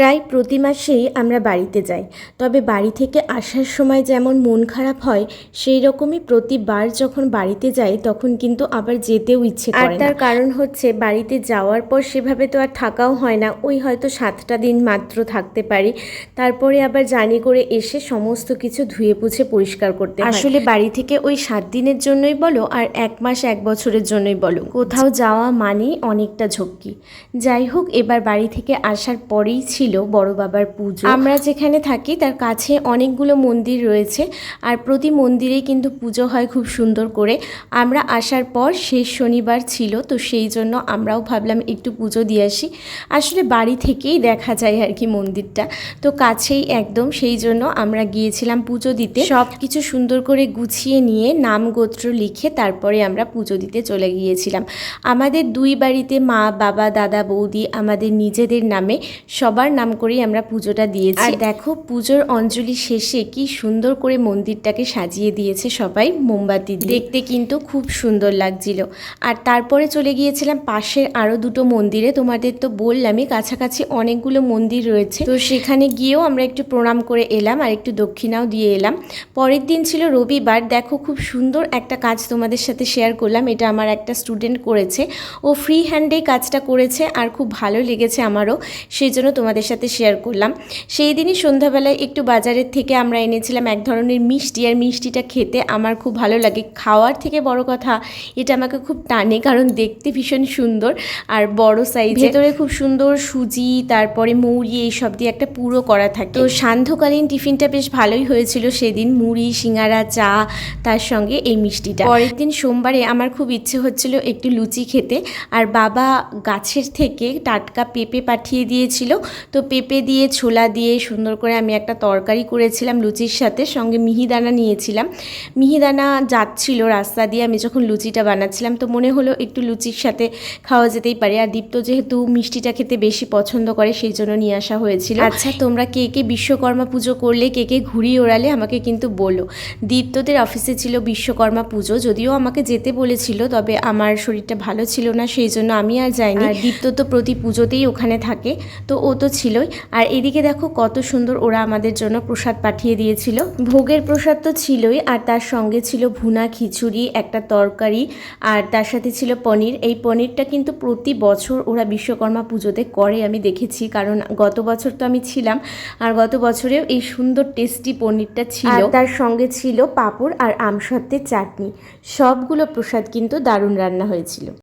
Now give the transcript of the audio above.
প্রায় প্রতি মাসেই আমরা বাড়িতে যাই। তবে বাড়ি থেকে আসার সময় যেমন মন খারাপ হয় সেই রকমই প্রতিবার যখন বাড়িতে যাই তখন কিন্তু আবার যেতেও ইচ্ছে করে আর তার কারণ হচ্ছে বাড়িতে যাওয়ার পর সেভাবে তো আর থাকাও হয় না। ওই হয়তো সাতটা দিন মাত্র থাকতে পারি। তারপরে আবার জার্নি করে এসে সমস্ত কিছু ধুয়ে পুছে পরিষ্কার করতে আসলে বাড়ি থেকে ওই সাত দিনের জন্যই বলো আর এক মাস এক বছরের জন্যই বলো। কোথাও যাওয়া মানেই অনেকটা ঝক্কি। যাই হোক এবার বাড়ি থেকে আসার পরেই ছিল বড় বাবার পুজো। আমরা যেখানে থাকি, তার কাছে অনেকগুলো মন্দির রয়েছে, আর প্রতি মন্দিরেই কিন্তু পুজো হয় খুব সুন্দর করে। আমরা আসার পর শেষ শনিবার ছিল, তো সেই জন্য আমরাও ভাবলাম একটু পুজো দিয়ে আসি। আসলে বাড়ি থেকেই দেখা যায় আর কি মন্দিরটা, তো কাছেই একদম, সেই জন্য আমরা গিয়েছিলাম পুজো দিতে। সব কিছু সুন্দর করে গুছিয়ে নিয়ে নাম গোত্র লিখে তারপরে আমরা পুজো দিতে চলে গিয়েছিলাম। আমাদের দুই বাড়িতে মা, বাবা, দাদা, বৌদি আমাদের নিজেদের নামে সবার নাম করেই আমরা পুজোটা দিয়েছি। আর দেখো পুজোর অঞ্জলি শেষে কি সুন্দর করে মন্দিরটাকে সাজিয়ে দিয়েছে সবাই মোমবাতি দেখতে কিন্তু খুব সুন্দর লাগছিল। আর তারপরে চলে গিয়েছিলাম পাশের আরও দুটো মন্দিরে। তোমাদের তো বললামই কাছাকাছি অনেকগুলো মন্দির রয়েছে। তো সেখানে গিয়েও আমরা একটু প্রণাম করে এলাম আর একটু দক্ষিণাও দিয়ে এলাম। পরের দিন ছিল রবিবার। দেখো খুব সুন্দর একটা কাজ তোমাদের সাথে শেয়ার করলাম। এটা আমার একটা স্টুডেন্ট করেছে। ও ফ্রি হ্যান্ডে কাজটা করেছে আর খুব ভালো লেগেছে আমারও। সেই জন্য তোমাদের সাথে শেয়ার করলাম। সেই দিনই সন্ধ্যাবেলায় একটু বাজারের থেকে আমরা এনেছিলাম এক ধরনের মিষ্টি আর মিষ্টিটা খেতে আমার খুব ভালো লাগে। খাওয়ার থেকে বড় কথা এটা আমাকে খুব টানে কারণ দেখতে ভীষণ সুন্দর আর বড় সাইজ ভেতরে খুব সুন্দর সুজি তারপরে মুড়ি এইসব দিয়ে একটা পুরো করা থাকে। তো সান্ধ্যকালীন টিফিনটা বেশ ভালোই হয়েছিল সেদিন মুড়ি সিঙ্গারা চা তার সঙ্গে এই মিষ্টিটা। পরের দিন সোমবারে আমার খুব ইচ্ছে হচ্ছিল একটু লুচি খেতে আর বাবা গাছের থেকে টাটকা পেঁপে পাঠিয়ে দিয়েছিল তো পেঁপে দিয়ে ছোলা দিয়ে সুন্দর করে আমি একটা তরকারি করেছিলাম লুচির সাথে সঙ্গে মিহিদানা নিয়েছিলাম। মিহিদানা যাচ্ছিল রাস্তা দিয়ে আমি যখন লুচিটা বানাচ্ছিলাম তো মনে হলো একটু লুচির সাথে খাওয়া যেতেই পারে। আর দীপ্ত যেহেতু মিষ্টিটা খেতে বেশি পছন্দ করে সেই জন্য নিয়ে আসা হয়েছিল। আচ্ছা তোমরা কে কে বিশ্বকর্মা পুজো করলে কে কে ঘুরিয়ে ওড়ালে আমাকে কিন্তু বলো। দীপ্তদের অফিসে ছিল বিশ্বকর্মা পুজো যদিও আমাকে যেতে বলেছিল তবে আমার শরীরটা ভালো ছিল না সেই জন্য আমি আর যাইনি। আর দীপ্ত তো প্রতি পুজোতেই ওখানে থাকে। তো ও তো ছিলই। আর এদিকে দেখো কত সুন্দর ওরা আমাদের জন্য প্রসাদ পাঠিয়ে দিয়েছিল। ভোগের প্রসাদ তো ছিলই, আর তার সঙ্গে ছিল ভুনা খিচুড়ি, একটা তরকারি, আর তার সাথে ছিল পনির। এই পনিরটা কিন্তু প্রতি বছর ওরা বিশ্বকর্মা পুজোতে করে, আমি দেখেছি, কারণ গত বছর তো আমি ছিলাম, আর গত বছরেও এই সুন্দর টেস্টি পনিরটা ছিল। আর তার সঙ্গে ছিল পাঁপড় আর আমসত্ত্বের চাটনি। সবগুলো প্রসাদ কিন্তু দারুণ রান্না হয়েছিল।